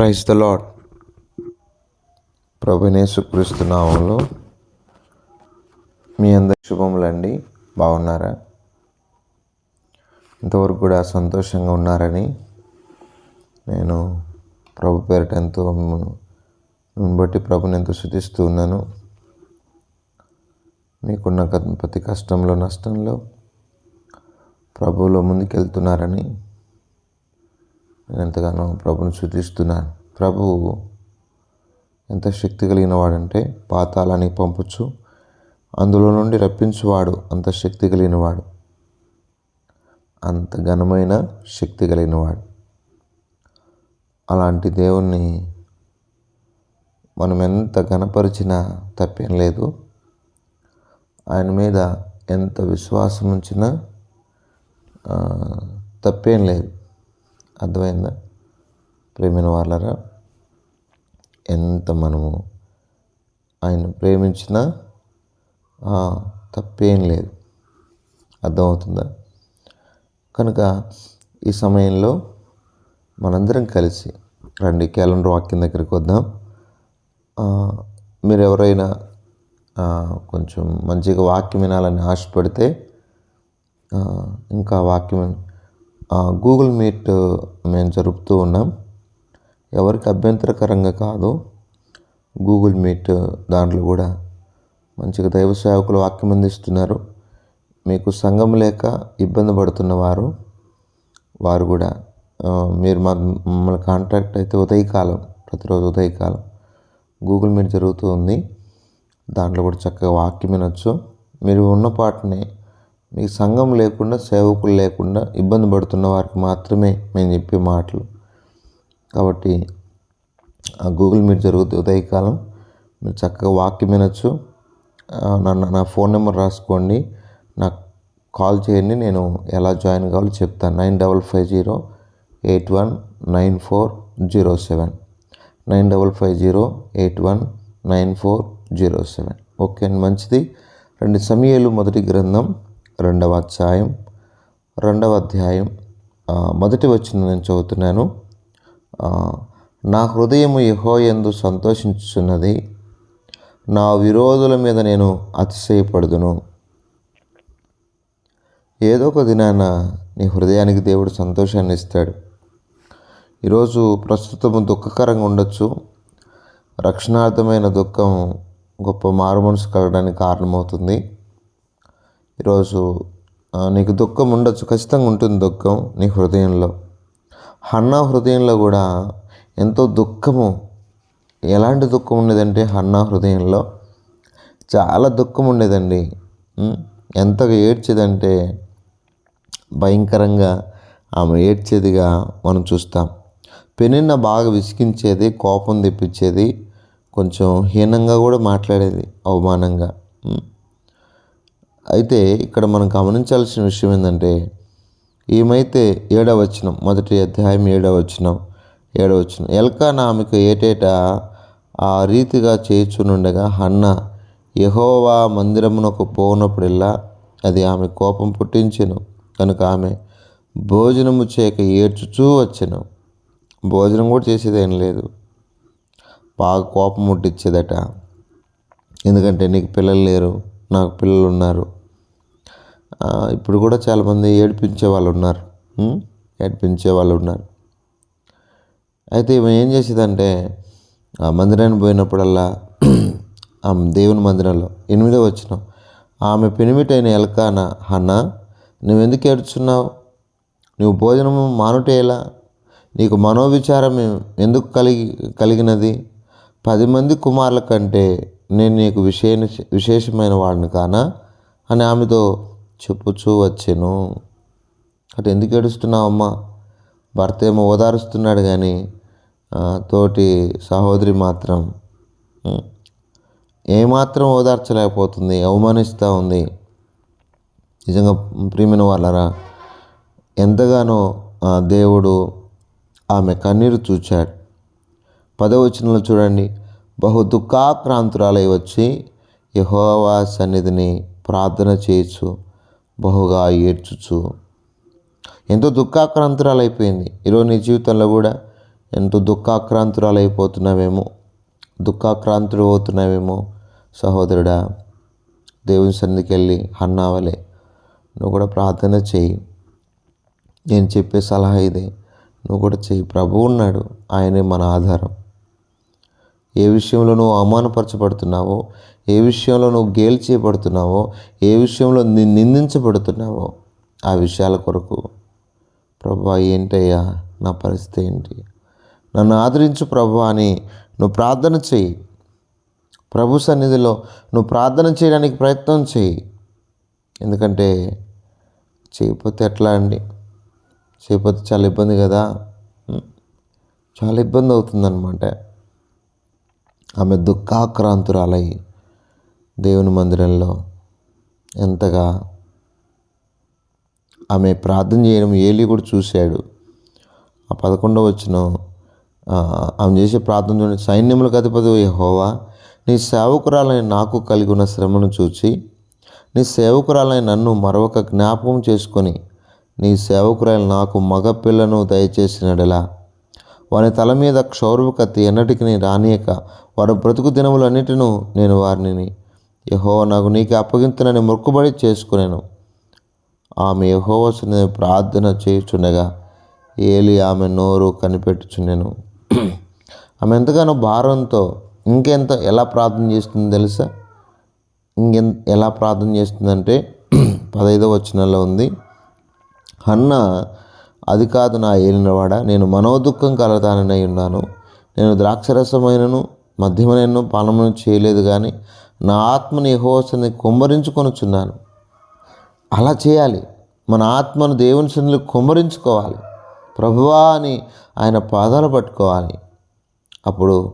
Praise the lord ప్రభునేసుక్రీస్తు నామంలో మీ అందరి శుభములండి. బాగున్నారా? ఇంతవరకు కూడా సంతోషంగా ఉన్నారని నేను ప్రభు పేరిట ఎంతో బట్టి ప్రభుని ఎంతో శుతిస్తూ ఉన్నాను. మీకున్న ప్రతి కష్టంలో నష్టంలో ప్రభువులో ముందుకెళ్తున్నారని నేను ఎంతగానో ప్రభుని శుద్ధిస్తున్నాను ప్రభువు ఎంత శక్తి కలిగిన వాడంటే పాతాళానికి పంపచ్చు అందులో నుండి రప్పించువాడు అంత శక్తి కలిగినవాడు. అంత ఘనమైన శక్తి కలిగినవాడు. అలాంటి దేవుణ్ణి మనం ఎంత ఘనపరిచినా తప్పేం లేదు. ఆయన మీద ఎంత విశ్వాసం ఉంచినా తప్పేం లేదు. అర్థమైందా? ప్రేమిన వాళ్ళరా ఎంత మనము ఆయన ప్రేమించినా తప్పేం లేదు. అర్థమవుతుందా? కనుక ఈ సమయంలో మనందరం కలిసి రండి క్యాలెండర్ వాక్యం దగ్గరికి వద్దాం. మీరు ఎవరైనా కొంచెం మంచిగా వాక్యం వినాలని ఆశపడితే ఇంకా వాక్యం గూగుల్ మీట్ మేము జరుపుతూ ఉన్నాం. ఎవరికి అభ్యంతరకరంగా కాదు గూగుల్ మీట్ దాంట్లో కూడా మంచిగా దైవ సేవకులు వాక్యం అందిస్తున్నారు. మీకు సంఘం లేక ఇబ్బంది పడుతున్న వారు వారు కూడా మీరు మా మమ్మల్ని కాంటాక్ట్ అయితే ఉదయకాలం ప్రతిరోజు ఉదయకాలం గూగుల్ మీట్ జరుగుతూ ఉంది. దాంట్లో కూడా చక్కగా వాక్యం వినొచ్చు. మీరు ఉన్న పాటని మీకు సంఘం లేకుండా సేవకులు లేకుండా ఇబ్బంది పడుతున్న వారికి మాత్రమే మేము చెప్పే మాటలు. కాబట్టి ఆ గూగుల్ మీట్ జరుగుతుంది ఉదయకాలం. మీరు చక్కగా వాక్యం వినొచ్చు. నన్ను నా ఫోన్ నెంబర్ రాసుకోండి. నాకు కాల్ చేయండి. నేను ఎలా జాయిన్ కావాలో చెప్తాను. Nine double five zero eight one nine four zero seven. Nine double five zero eight one nine four zero seven. Okay అండి మంచిది. రెండు సమయాలు మొదటి గ్రంథం. రెండవ అధ్యాయం రెండవ అధ్యాయం మొదటి వచ్చిన నేను చదువుతున్నాను. నా హృదయము యెహోయందు సంతోషించుచున్నది నా విరోధుల మీద నేను అతిశయపడుదును. ఏదో ఒక దినాన నీ హృదయానికి దేవుడు సంతోషాన్ని ఇస్తాడు. ఈరోజు ప్రస్తుతం దుఃఖకరంగా ఉండొచ్చు. రక్షణార్థమైన దుఃఖం గొప్ప మారు మనసు కలగడానికి కారణమవుతుంది. ఈరోజు నీకు దుఃఖం ఉండొచ్చు ఖచ్చితంగా ఉంటుంది దుఃఖం నీ హృదయంలో. హన్నా హృదయంలో కూడా ఎంతో దుఃఖము ఎలాంటి దుఃఖం ఉండేదంటే హన్నా హృదయంలో చాలా దుఃఖం ఉండేదండి. ఎంతగా ఏడ్చేదంటే భయంకరంగా ఆమె ఏడ్చేదిగా మనం చూస్తాం. పెనిన్న బాగా విసిగించేది కోపం తెప్పించేది కొంచెం హీనంగా కూడా మాట్లాడేది అవమానంగా. అయితే ఇక్కడ మనం గమనించాల్సిన విషయం ఏంటంటే ఏమైతే ఏడవచనం మొదటి అధ్యాయం ఏడవచనం ఏడవచనం ఎల్కానా ఆమెకు ఏటేటా ఆ రీతిగా చేయుచునుండగా హన్న యహోవా మందిరమునకు పోనప్పుడల్లా అది ఆమె కోపం పుట్టించెను. కనుక ఆమె భోజనము చేయక ఏడ్చుచూ వచ్చెను. భోజనం కూడా చేసేదేం లేదు. బాగా కోపం ముట్టించేదట ఎందుకంటే నీకు పిల్లలు లేరు. నాకు పిల్లలు ఉన్నారు. ఇప్పుడు కూడా చాలామంది ఏడిపించే వాళ్ళు ఉన్నారు. ఏడిపించే వాళ్ళు ఉన్నారు. అయితే ఈమె ఏం చేసేదంటే ఆ మందిరానికి పోయినప్పుడల్లా ఆ దేవుని మందిరంలో ఎనిమిదో వచ్చిన ఆమె పెనిమిటైన ఎల్కాన హన్న నువ్వెందుకు ఏడుచున్నావు? నువ్వు భోజనము మానుటేలా నీకు మనోవిచారం ఎందుకు కలిగి కలిగినది? పది మంది కుమారుల కంటే నేను నీకు విశేష విశేషమైన వాడిని కానా? అని ఆమెతో చెప్పుచూ వచ్చాను. అటు ఎందుకు ఏడుస్తున్నావమ్మా? భర్త ఏమో ఓదారుస్తున్నాడు కానీ తోటి సహోదరి మాత్రం ఏమాత్రం ఓదార్చలేకపోతుంది అవమానిస్తూ ఉంది. నిజంగా ప్రియమైన వాళ్ళరా ఎంతగానో దేవుడు ఆమె కన్నీరు చూచాడు. పదవచనంలో చూడండి. బహు దుఃఖాక్రాంతురాలై వచ్చి యహోవా సన్నిధిని ప్రార్థన చేయొచ్చు బహుగా ఏడ్చుచు. ఎంతో దుఃఖాక్రాంతురాలు అయిపోయింది ఈరోజు నీ జీవితంలో కూడా ఎంతో దుఃఖాక్రాంతురాలు అయిపోతున్నావేమో దుఃఖాక్రాంతుడు అవుతున్నావేమో సహోదరుడా దేవుని సన్నిధికి వెళ్ళి హన్నావలే నువ్వు కూడా ప్రార్థన చేయి. నేను చెప్పే సలహా ఇదే. నువ్వు కూడా చెయ్యి ప్రభు ఉన్నాడు. ఆయనే మన ఆధారం. ఏ విషయంలో నువ్వు అవమానపరచబడుతున్నావో ఏ విషయంలో నువ్వు గేలి చేయబడుతున్నావో ఏ విషయంలో ని నిందించబడుతున్నావో ఆ విషయాల కొరకు ప్రభా ఏంటయ్యా నా పరిస్థితి ఏంటి? నన్ను ఆదరించు ప్రభా అని నువ్వు ప్రార్థన చెయ్యి. ప్రభు సన్నిధిలో నువ్వు ప్రార్థన చేయడానికి ప్రయత్నం చేయి ఎందుకంటే చేయకపోతే ఎట్లా అండి? చేయకపోతే చాలా ఇబ్బంది కదా? చాలా ఇబ్బంది అవుతుందన్నమాట. ఆమె దుఃఖాక్రాంతురాలై దేవుని మందిరంలో ఎంతగా ఆమె ప్రార్థన చేయడం ఏలి కూడా చూశాడు. ఆ పదకొండవ వచ్చిన ఆమె చేసే ప్రార్థన చూడండి సైన్యములకు అధిపతి హోవా నీ సేవకురాలని నాకు కలిగి ఉన్న శ్రమను చూచి నీ సేవకురాలని నన్ను మరొక జ్ఞాపకం చేసుకొని నీ సేవకురాలు నాకు మగ పిల్లను దయచేసినడలా. వాని తల మీద క్షౌరవు కత్తి ఎన్నటికి రానియక వారు బ్రతుకు దినములన్నిటిను నేను వారిని యహో నాకు నీకు అప్పగింతనని మొక్కుబడి చేసుకునేను. ఆమె యహోవసుని ప్రార్థన చేయుచుండగా ఏలి ఆమె నోరు కనిపెట్టుచుండెను. ఆమె ఎంతగానో భారంతో ఇంకెంత ఎలా ప్రార్థన చేస్తుంది తెలుసా? ఇంకెన్ ఎలా ప్రార్థన చేస్తుందంటే పదైదవ వచనంలో ఉంది అన్న అది కాదు నా ఏలినవాడ? నేను మనోదుఖం కలదానై ఉన్నాను. నేను ద్రాక్షరసమైనను మధ్యమైనను పానమును చేయలేదు కానీ నా ఆత్మని యహోవసని కుమ్మరించుకొనుచున్నాను అలా చేయాలి. మన ఆత్మను దేవుని సన్నిధిలో కుమ్మరించుకోవాలి. ప్రభువా అని ఆయన పాదాలు పట్టుకోవాలి. అప్పుడు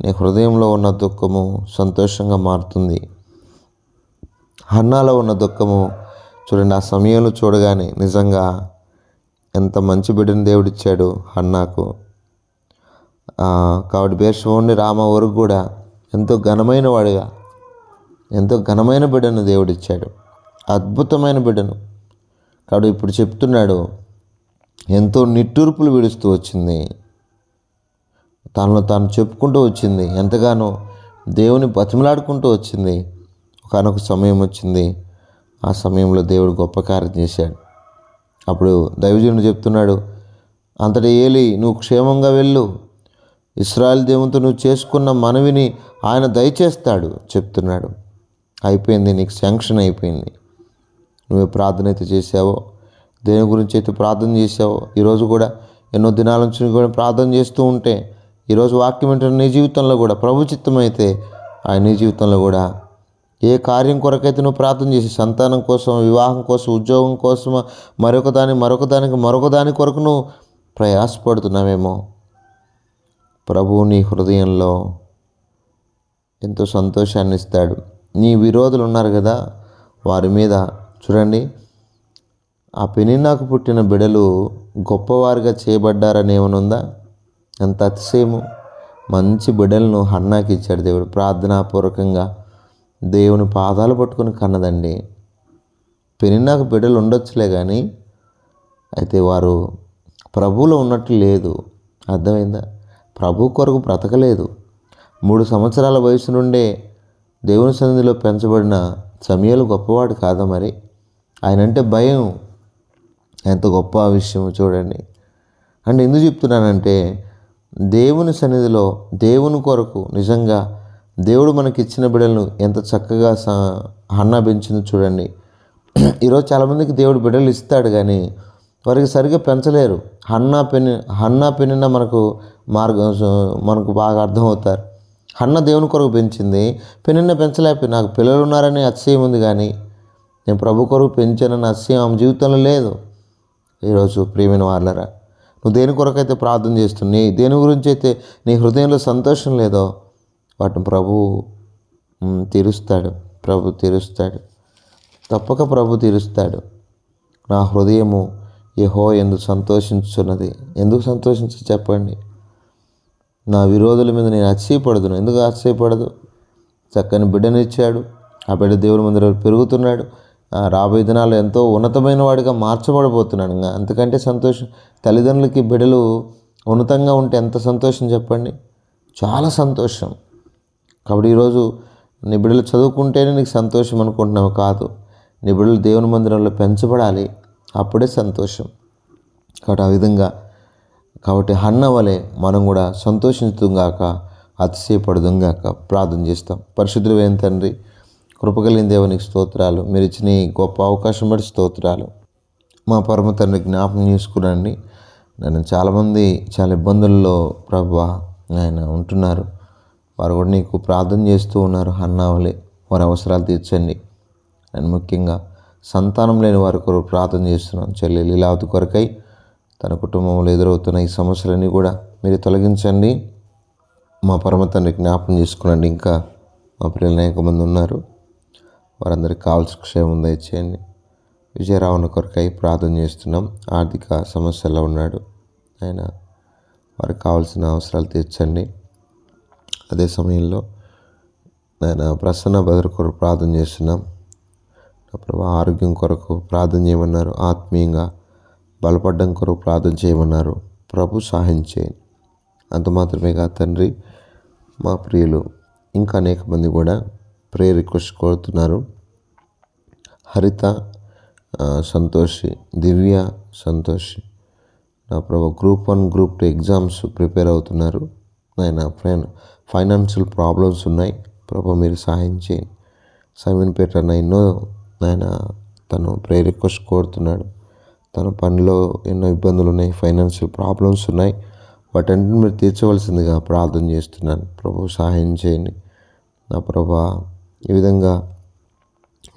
నీ హృదయంలో ఉన్న దుఃఖము సంతోషంగా మారుతుంది. హన్నాలో ఉన్న దుఃఖము చూడండి ఆ సమయంలో చూడగానే నిజంగా ఎంత మంచి బిడ్డను దేవుడిచ్చాడు హన్నాకు కాబట్టి భీష్ముడిని రామ వరకు కూడా ఎంతో ఘనమైన వాడుగా. ఎంతో ఘనమైన బిడ్డను దేవుడిచ్చాడు. అద్భుతమైన బిడ్డను. కాబట్టి ఇప్పుడు చెప్తున్నాడు ఎంతో నిట్టూర్పులు విడుస్తూ వచ్చింది. తనలో తాను చెప్పుకుంటూ వచ్చింది. ఎంతగానో దేవుని బతిమలాడుకుంటూ వచ్చింది. ఒకనొక సమయం వచ్చింది. ఆ సమయంలో దేవుడు గొప్ప కార్యం చేశాడు. అప్పుడు దైవజనుడు చెప్తున్నాడు అంతటి ఏలి నువ్వు క్షేమంగా వెళ్ళు. ఇస్రాయల్ దేవునితో నువ్వు చేసుకున్న మనవిని ఆయన దయచేస్తాడు చెప్తున్నాడు. అయిపోయింది నీకు శాంక్షన్ అయిపోయింది. నువ్వే ప్రార్థన అయితే చేసావో దేని గురించి అయితే ప్రార్థన చేసావో ఈరోజు కూడా ఎన్నో దినాల నుంచి కూడా ప్రార్థన చేస్తూ ఉంటే ఈరోజు వాక్యం ఏంటంటే నీ జీవితంలో కూడా ప్రభు చిత్తం అయితే ఆయన నీ జీవితంలో కూడా ఏ కార్యం కొరకైతే నువ్వు ప్రార్థన చేసి సంతానం కోసం వివాహం కోసం ఉద్యోగం కోసం మరొక దాని మరొక దానికి మరొక దాని కొరకు నువ్వు ప్రయాసపడుతున్నావేమో ప్రభువు నీ హృదయంలో ఎంతో సంతోషాన్ని ఇస్తాడు నీ విరోధులు ఉన్నారు కదా వారి మీద. చూడండి ఆ పెనినాకు పుట్టిన బిడలు గొప్పవారిగా చేయబడ్డారని ఏమనుందా? ఎంత అతిశయము. మంచి బిడలను హన్నాకి ఇచ్చాడు దేవుడు. ప్రార్థనాపూర్వకంగా దేవుని పాదాలు పట్టుకుని కన్నదండి. పెనినాకు బిడ్డలు ఉండొచ్చులే కానీ అయితే వారు ప్రభువులో ఉన్నట్టు లేదు. అర్థమైందా? ప్రభు కొరకు బ్రతకలేదు. మూడు సంవత్సరాల వయసు నుండే దేవుని సన్నిధిలో పెంచబడిన సమయాలు గొప్పవాడు కాదా మరి? ఆయన అంటే భయం. ఎంత గొప్ప విషయం చూడండి. అండ్ ఎందుకు చెప్తున్నానంటే దేవుని సన్నిధిలో దేవుని కొరకు నిజంగా దేవుడు మనకి ఇచ్చిన బిడ్డలను ఎంత చక్కగా స హన్నా పెంచింది చూడండి. ఈరోజు చాలామందికి దేవుడు బిడ్డలు ఇస్తాడు కానీ వారికి సరిగ్గా పెంచలేరు. హన్నా పెని హన్నా పెనిన మనకు మార్గం మనకు బాగా అర్థమవుతారు. హన్న దేవుని కొరకు పెంచింది. పెనిన్న పెంచలేకపోయి నాకు పిల్లలు ఉన్నారని అతిశయం ఉంది కానీ నేను ప్రభు కొరకు పెంచానని అతిశయం ఆమె జీవితంలో లేదు. ఈరోజు ప్రియమైన వాళ్ళరా నువ్వు దేని కొరకైతే ప్రార్థన చేస్తుంది దేని గురించి అయితే నీ హృదయంలో సంతోషం లేదో వాటిని ప్రభు తీరుస్తాడు. ప్రభు తీరుస్తాడు. తప్పక ప్రభు తీరుస్తాడు. నా హృదయము యహో ఎందుకు సంతోషించున్నది ఎందుకు సంతోషించి చెప్పండి? నా విరోధుల మీద నేను ఆశ్చర్యపడదును. ఎందుకు ఆశ్చర్యపడదు? చక్కని బిడ్డనిచ్చాడు. ఆ బిడ్డ దేవుని ముందర పెరుగుతున్నాడు. రాబోయే దినాల్లో ఎంతో ఉన్నతమైన వాడిగా మార్చబడబోతున్నాడు. ఇంకా అంతకంటే సంతోషం తల్లిదండ్రులకి బిడ్డలు ఉన్నతంగా ఉంటే ఎంత సంతోషం చెప్పండి? చాలా సంతోషం. కాబట్టి ఈరోజు నీ బిడ్డలు చదువుకుంటేనే నీకు సంతోషం అనుకుంటున్నావు కాదు. నీ బిడ్డలు దేవుని మందిరంలో పెంచబడాలి. అప్పుడే సంతోషం. కాబట్టి ఆ విధంగా కాబట్టి హన్న వలె మనం కూడా సంతోషించుగాక అతిశయపడుదుగాక ప్రార్థన చేస్తాం. పరిశుద్ధులు ఏం తండ్రి కృపగలిగిన దేవునికి స్తోత్రాలు. మీరు ఇచ్చిన ఈ గొప్ప అవకాశం బట్టి స్తోత్రాలు. మా పరమ తండ్రి జ్ఞాపకం చేసుకునండి. నన్ను చాలామంది చాలా ఇబ్బందుల్లో ప్రభు ఆయన ఉంటున్నారు. వారు కూడా నీకు ప్రార్థన చేస్తూ ఉన్నారు హన్నావలే వారి అవసరాలు తీర్చండి. నేను ముఖ్యంగా సంతానం లేని వారి కొరకు ప్రార్థన చేస్తున్నాను. చెల్లి లీలావతి కొరకై తన కుటుంబంలో ఎదురవుతున్న ఈ సమస్యలన్నీ కూడా మీరు తొలగించండి. మా పరమ తండ్రి జ్ఞాపకం చేసుకునండి. ఇంకా మా పిల్లలు అనేక మంది ఉన్నారు. వారందరికీ కావాల్సిన క్షేమం దయచేయండి. విజయరావుని కొరకై ప్రార్థన చేస్తున్నాం. ఆర్థిక సమస్యల్లో ఉన్నాడు. ఆయన వారికి కావాల్సిన అవసరాలు తీర్చండి. అదే సమయంలో ఆయన ప్రసన్న బదులు కొరకు ప్రార్థన చేస్తున్నాం. నా ప్రభు ఆరోగ్యం కొరకు ప్రార్థన చేయమన్నారు. ఆత్మీయంగా బలపడ్డం కొరకు ప్రార్థన చేయమన్నారు. ప్రభు సహాయం చేయండి. అంత మాత్రమే కాదు తండ్రి మా ప్రియులు ఇంకా అనేక మంది కూడా ప్రేయర్ రిక్వెస్ట్ కోరుతున్నారు. హరిత సంతోషి దివ్య సంతోషి నా Prabhu group one group two exams prepare అవుతున్నారు. నాయన ఫ్రెండ్ ఫైనాన్షియల్ ప్రాబ్లమ్స్ ఉన్నాయి. ప్రభు మీరు సహాయం చేయండి. సమీన్ పేట ఎన్నో నాయన తను ప్రేయర్ రిక్వెస్ట్ కోరుతున్నాడు. తన పనిలో ఎన్నో ఇబ్బందులు ఉన్నాయి ఫైనాన్షియల్ ప్రాబ్లమ్స్ ఉన్నాయి. వాటన్నిటిని మీరు తీర్చవలసిందిగా ప్రార్థన చేస్తున్నాను. ప్రభు సహాయం చేయండి. నా ప్రభా ఈ విధంగా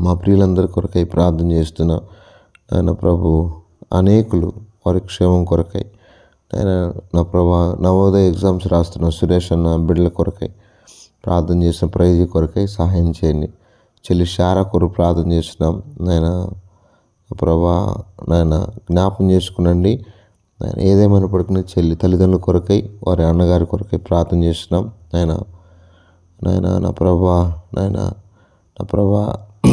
మా ప్రియులందరి కొరకై ప్రార్థన చేస్తున్నా. ఆయన ప్రభు అనేకులు వారి క్షేమం కొరకై ఆయన నా ప్రభా నవోదయ ఎగ్జామ్స్ రాస్తున్న సురేష్ అన్న బిడ్డల కొరకై ప్రార్థన చేసిన ప్రైజ్ కొరకై సహాయం చేయండి. చెల్లి శారా కొరకు ప్రార్థన చేస్తున్నాం. నాయన ప్రభా నాయన జ్ఞాపం చేసుకునండి. నాయన ఏదేమైనప్పటికీ చెల్లి తల్లిదండ్రుల కొరకై వారి అన్నగారి కొరకై ప్రార్థన చేస్తున్నాం. నాయన నాయన నా ప్రభా నాయన నా ప్రభా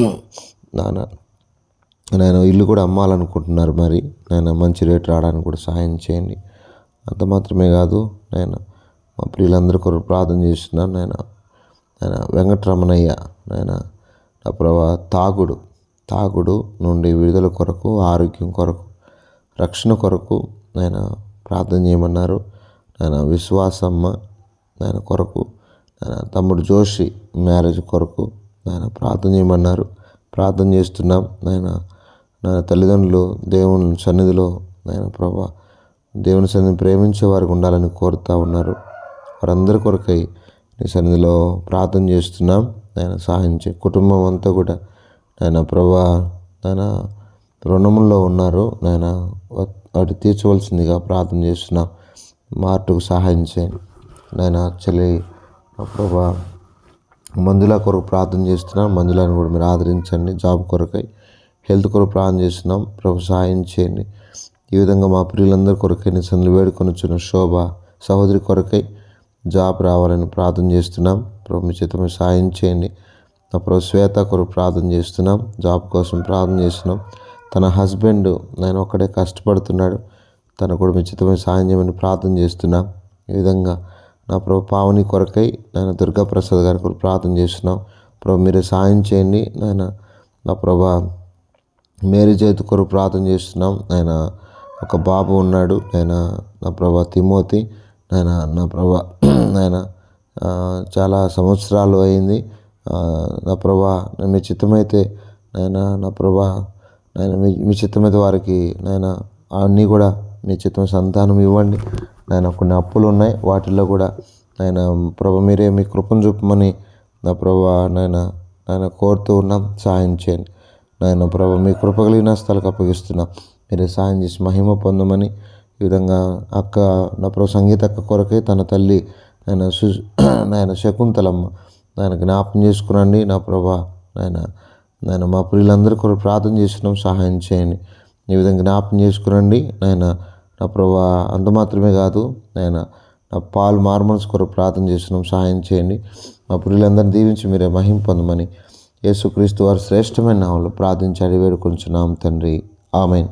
నాన్న నేను ఇల్లు కూడా అమ్మాలనుకుంటున్నారు మరి. నేను మంచి రేట్ రావడానికి కూడా సహాయం చేయండి. అంత మాత్రమే కాదు నేను మా ప్రియులందరి కొరకు ప్రార్థన చేస్తున్నాను నేను నేను వెంకటరమణయ్య నాయన నా ప్రభా తాగుడు తాగుడు నుండి విడుదల కొరకు ఆరోగ్యం కొరకు రక్షణ కొరకు నాయన ప్రార్థన చేయమన్నారు. ఆయన విశ్వాసమ్మ నాయన కొరకు ఆయన తమ్ముడు జోషి మ్యారేజ్ కొరకు నాయన ప్రార్థన చేయమన్నారు. ప్రార్థన చేస్తున్నాం. ఆయన నా తల్లిదండ్రులు దేవుని సన్నిధిలో నాయన ప్రభా దేవుని సన్నిధిని ప్రేమించే వారికి ఉండాలని కోరుతా ఉన్నారు. వారందరి కొరకై నీ సన్నిధిలో ప్రార్థన చేస్తున్నాం. నాయన సహాయం చే కుటుంబం అంతా కూడా నాయన ప్రభా నాయన రుణముల్లో ఉన్నారు నాయన. వాటి తీర్చవలసిందిగా ప్రార్థన చేస్తున్నాం. మార్టుకు సహాయం చేయండి నాయన చెల్లి ప్రభా మంజుల కొరకు ప్రార్థన చేస్తున్నాం. మంజులను కూడా మీరు ఆదరించండి. జాబ్ కొరకై హెల్త్ కొరకు ప్రార్థన చేస్తున్నాం. ప్రభు సహాయం చేయండి. ఈ విధంగా మా ప్రియులందరి కొరకై నీ వేడుకొని వచ్చిన శోభ సహోదరి కొరకై జాబ్ రావాలని ప్రార్థన చేస్తున్నాం. ప్రభు మీ చేత మీరు సహాయం చేయండి. నా ప్రభు శ్వేత కొరకు ప్రార్థన చేస్తున్నాం. జాబ్ కోసం ప్రార్థన చేస్తున్నాం. తన హస్బెండ్ నేను ఒక్కడే కష్టపడుతున్నాడు. తన కూడా మీ సాయం చేయమని ప్రార్థన చేస్తున్నాం. ఈ విధంగా నా ప్రభు పావని కొరకై నేను దుర్గా ప్రసాద్ గారి కొరకు ప్రార్థన చేస్తున్నాం. ప్రభు మీరు సాయం చేయండి. నాయన నా ప్రభా మేరీ చేతి కొరకు ప్రార్థన చేస్తున్నాం. ఆయన ఒక బాబు ఉన్నాడు. ఆయన నా ప్రభా తిమోతి. ఆయన నా ప్రభా ఆయన చాలా సంవత్సరాలు అయింది. నా ప్రభా మీ చిత్తమైతే నాయనా నా ప్రభా నాయన మీ మీ చిత్తమైతే వారికి నాయన అన్నీ కూడా మీ చిత్తం సంతానం ఇవ్వండి. నాయన కొన్ని అప్పులు ఉన్నాయి వాటిల్లో కూడా నాయన ప్రభా మీరే మీ కృపను చూపమని నా ప్రభా నాయన నాయన కోరుతూ ఉన్నాం. సహాయం చేయండి. నాయన ప్రభ మీ కృప కలిగిన స్థలకు అప్పగిస్తున్నాం. మీరే సహాయం చేసి మహిమ పొందమని ఈ విధంగా అక్క నా ప్రభు సంగీత అక్క కొరకే తన తల్లి నాయన సు నాయన శకుంతలమ్మ నాయన జ్ఞాపం చేసుకునండి. నా ప్రభా నాయన నాయన మా ప్రియులందరి కొరకు ప్రార్థన చేస్తున్నాం. సహాయం చేయండి. ఈ విధంగా జ్ఞాపం చేసుకునండి. నాయన నా ప్రభా అంత మాత్రమే కాదు నాయన నా పాలు మార్మల్స్ కొరకు ప్రార్థన చేస్తున్నాం. సహాయం చేయండి. మా ప్రియులందరినీ దీవించి మీరే మహిం పొందమని యేసుక్రీస్తు వారి శ్రేష్టమైన నామంలో ప్రార్థించి అడివేడుకొంచున్నాం తండ్రి. ఆమెన్.